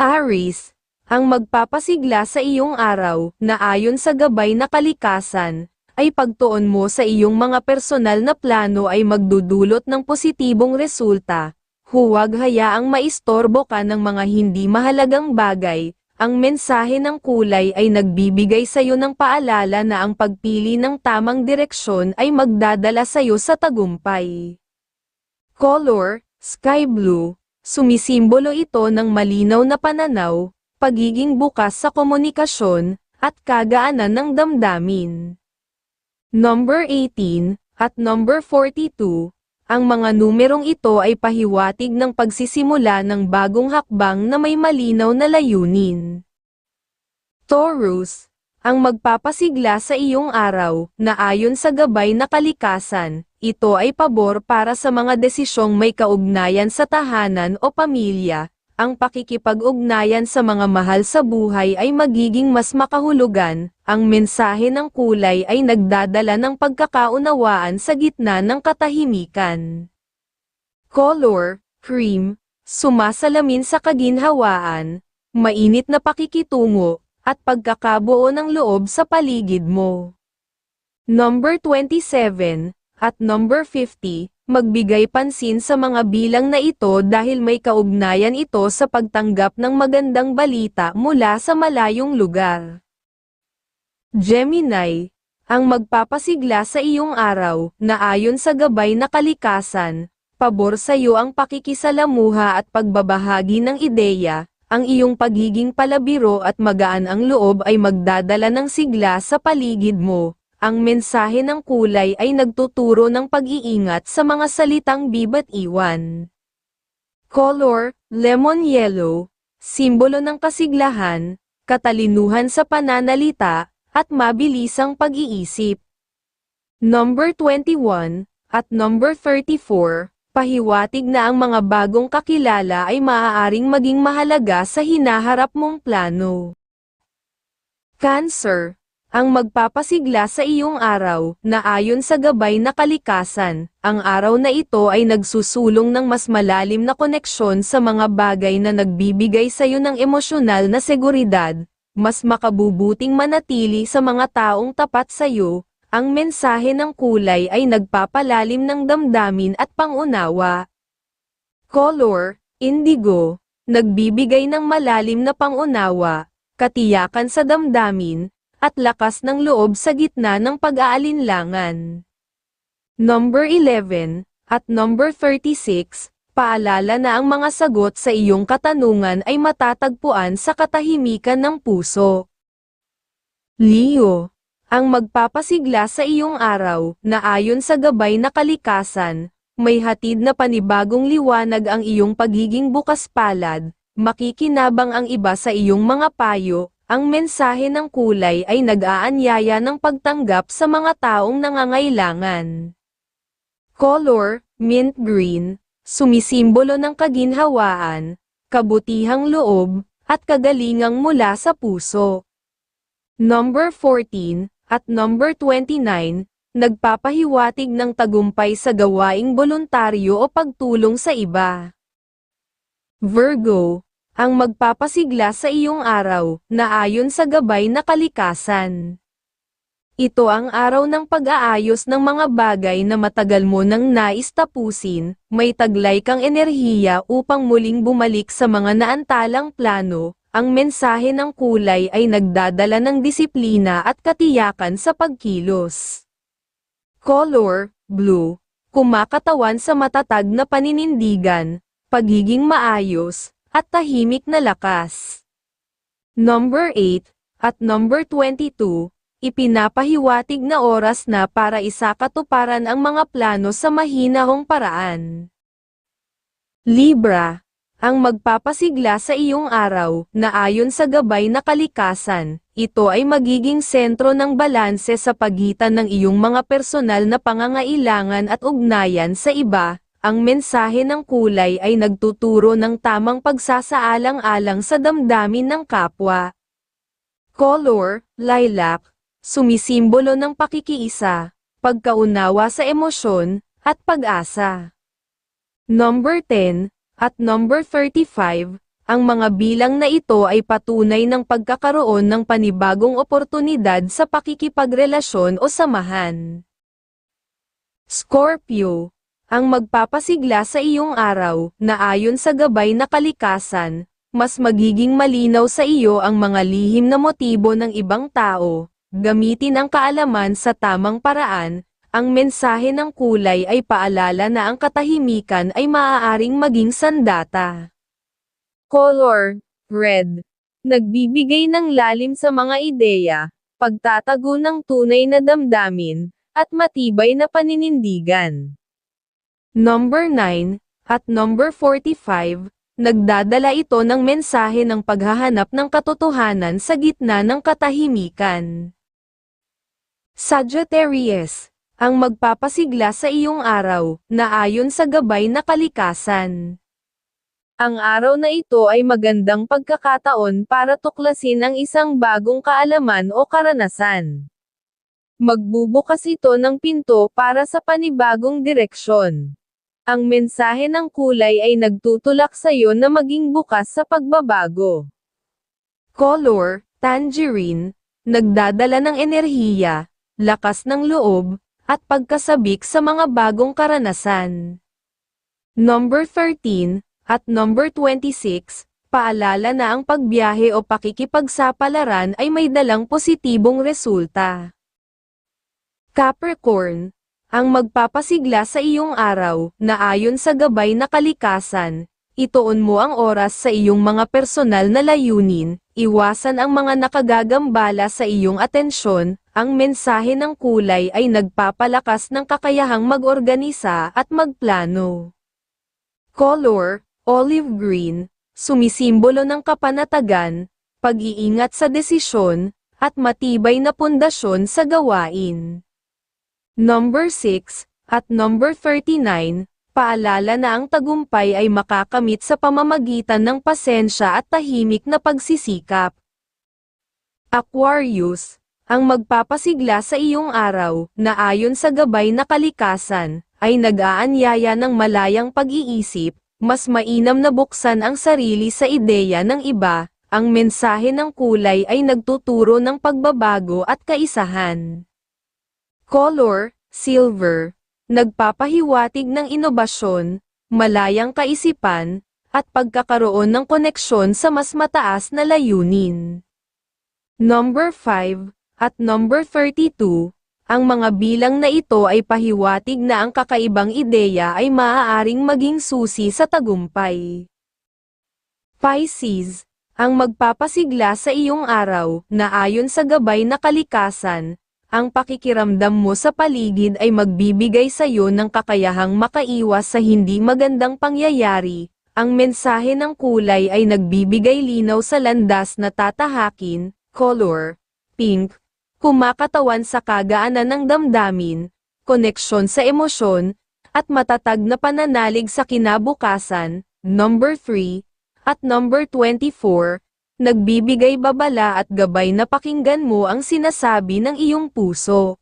Aris, ang magpapasigla sa iyong araw, na ayon sa gabay na kalikasan, ay pagtuon mo sa iyong mga personal na plano ay magdudulot ng positibong resulta. Huwag hayaang maistorbo ka ng mga hindi mahalagang bagay. Ang mensahe ng kulay ay nagbibigay sa iyo ng paalala na ang pagpili ng tamang direksyon ay magdadala sa iyo sa tagumpay. Color, sky blue, sumisimbolo ito ng malinaw na pananaw, pagiging bukas sa komunikasyon, at kagaanan ng damdamin. Number 18, at number 42, ang mga numerong ito ay pahiwatig ng pagsisimula ng bagong hakbang na may malinaw na layunin. Taurus, ang magpapasigla sa iyong araw, na ayon sa gabay na kalikasan, ito ay pabor para sa mga desisyong may kaugnayan sa tahanan o pamilya, ang pakikipag-ugnayan sa mga mahal sa buhay ay magiging mas makahulugan, ang mensahe ng kulay ay nagdadala ng pagkakaunawaan sa gitna ng katahimikan. Color, cream, sumasalamin sa kaginhawaan, mainit na pakikitungo, at pagkakabuo ng loob sa paligid mo. Number 27, at number 50, magbigay pansin sa mga bilang na ito dahil may kaugnayan ito sa pagtanggap ng magandang balita mula sa malayong lugar. Gemini, ang magpapasigla sa iyong araw, na ayon sa gabay na kalikasan, pabor sa iyo ang pakikisalamuha at pagbabahagi ng ideya, ang iyong pagiging palabiro at magaan ang loob ay magdadala ng sigla sa paligid mo, ang mensahe ng kulay ay nagtuturo ng pag-iingat sa mga salitang bibat iwan. Color, lemon yellow, simbolo ng kasiglahan, katalinuhan sa pananalita, at mabilisang pag-iisip. Number 21, at number 34, pahiwatig na ang mga bagong kakilala ay maaaring maging mahalaga sa hinaharap mong plano. Cancer, ang magpapasigla sa iyong araw, na ayon sa gabay na kalikasan, ang araw na ito ay nagsusulong ng mas malalim na koneksyon sa mga bagay na nagbibigay sa iyo ng emosyonal na seguridad, mas makabubuting manatili sa mga taong tapat sa iyo, ang mensahe ng kulay ay nagpapalalim ng damdamin at pangunawa. Color, indigo, nagbibigay ng malalim na pangunawa, katiyakan sa damdamin, at lakas ng loob sa gitna ng pag-aalinlangan. Number 11, at number 36, paalala na ang mga sagot sa iyong katanungan ay matatagpuan sa katahimikan ng puso. Leo, ang magpapasigla sa iyong araw, na ayon sa gabay na kalikasan, may hatid na panibagong liwanag ang iyong pagiging bukas palad, makikinabang ang iba sa iyong mga payo, ang mensahe ng kulay ay nag-aanyaya ng pagtanggap sa mga taong nangangailangan. Color, mint green, sumisimbolo ng kaginhawaan, kabutihang loob, at kagalingang mula sa puso. Number 14, at number 29, nagpapahiwatig ng tagumpay sa gawaing voluntaryo o pagtulong sa iba. Virgo, ang magpapasigla sa iyong araw, na ayon sa gabay na kalikasan. Ito ang araw ng pag-aayos ng mga bagay na matagal mo nang nais tapusin, may taglay kang enerhiya upang muling bumalik sa mga naantalang plano, ang mensahe ng kulay ay nagdadala ng disiplina at katiyakan sa pagkilos. Color, blue, kumakatawan sa matatag na paninindigan, pagiging maayos, at tahimik na lakas. Number 8, at number 22, ipinapahiwatig na oras na para isakatuparan ang mga plano sa mahinahong paraan. Libra, ang magpapasigla sa iyong araw, na ayon sa gabay na kalikasan, ito ay magiging sentro ng balanse sa pagitan ng iyong mga personal na pangangailangan at ugnayan sa iba, ang mensahe ng kulay ay nagtuturo ng tamang pagsasaalang-alang sa damdamin ng kapwa. Color, lilac, sumisimbolo ng pakikiisa, pagkaunawa sa emosyon, at pag-asa. Number 10, at number 35, Ang mga bilang na ito ay patunay ng pagkakaroon ng panibagong oportunidad sa pakikipagrelasyon o samahan. Scorpio, ang magpapasigla sa iyong araw, na ayon sa gabay na kalikasan, mas magiging malinaw sa iyo ang mga lihim na motibo ng ibang tao, gamitin ang kaalaman sa tamang paraan, ang mensahe ng kulay ay paalala na ang katahimikan ay maaaring maging sandata. Color, red. Nagbibigay ng lalim sa mga ideya, pagtatago ng tunay na damdamin, at matibay na paninindigan. Number 9, at number 45, nagdadala ito ng mensahe ng paghahanap ng katotohanan sa gitna ng katahimikan. Sagittarius, ang magpapasigla sa iyong araw, na ayon sa gabay na kalikasan. Ang araw na ito ay magandang pagkakataon para tuklasin ang isang bagong kaalaman o karanasan. Magbubukas ito ng pinto para sa panibagong direksyon. Ang mensahe ng kulay ay nagtutulak sa iyo na maging bukas sa pagbabago. Color, tangerine, nagdadala ng enerhiya, lakas ng loob, at pagkasabik sa mga bagong karanasan. Number 13, at number 26, paalala na ang pagbiyahe o pakikipagsapalaran ay may dalang positibong resulta. Capricorn, ang magpapasigla sa iyong araw, na ayon sa gabay na kalikasan, ituon mo ang oras sa iyong mga personal na layunin, iwasan ang mga nakagagambala sa iyong atensyon, ang mensahe ng kulay ay nagpapalakas ng kakayahang mag-organisa at magplano. Color, olive green, sumisimbolo ng kapanatagan, pag-iingat sa desisyon, at matibay na pundasyon sa gawain. Number 6, at number 39, paalala na ang tagumpay ay makakamit sa pamamagitan ng pasensya at tahimik na pagsisikap. Aquarius, ang magpapasigla sa iyong araw, na ayon sa gabay na kalikasan, ay nag-aanyaya ng malayang pag-iisip, mas mainam na buksan ang sarili sa ideya ng iba, ang mensahe ng kulay ay nagtuturo ng pagbabago at kaisahan. Color, silver, nagpapahiwatig ng inobasyon, malayang kaisipan, at pagkakaroon ng koneksyon sa mas mataas na layunin. Number 5, at number 32, ang mga bilang na ito ay pahiwatig na ang kakaibang ideya ay maaaring maging susi sa tagumpay. Pisces, ang magpapasigla sa iyong araw, na ayon sa gabay na kalikasan, ang pakikiramdam mo sa paligid ay magbibigay sa iyo ng kakayahang makaiwas sa hindi magandang pangyayari. Ang mensahe ng kulay ay nagbibigay linaw sa landas na tatahakin, color, pink, kumakatawan sa kagaanan ng damdamin, koneksyon sa emosyon, at matatag na pananalig sa kinabukasan, number 3, at number 24, nagbibigay babala at gabay na pakinggan mo ang sinasabi ng iyong puso.